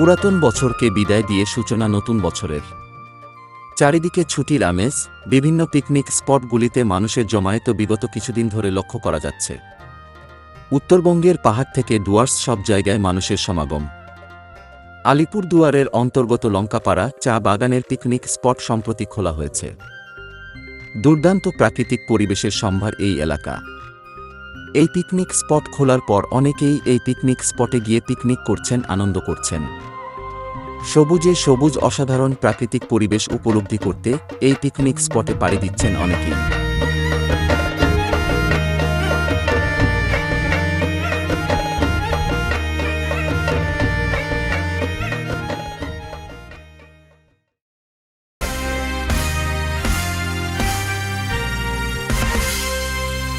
পুরাতন বছরকে বিদায় দিয়ে সূচনা নতুন বছরের। চারিদিকে ছুটির আমেজ, বিভিন্ন পিকনিক স্পটগুলিতে মানুষের জমায়েত বিগত কিছুদিন ধরে লক্ষ্য করা যাচ্ছে। উত্তরবঙ্গের পাহাড় থেকে ডুয়ার্স সব জায়গায় মানুষের সমাগম। আলিপুরদুয়ারের অন্তর্গত লঙ্কাপাড়া চা বাগানের পিকনিক স্পট সম্প্রতি খোলা হয়েছে। দুর্দান্ত প্রাকৃতিক পরিবেশের সম্ভার এই এলাকা। এই পিকনিক স্পট খোলার পর অনেকেই এই পিকনিক স্পটে গিয়ে পিকনিক করছেন, আনন্দ করছেন। সবুজে সবুজ অসাধারণ প্রাকৃতিক পরিবেশ উপলব্ধি করতে এই পিকনিক স্পটে পাড়ি দিচ্ছেন অনেকেই।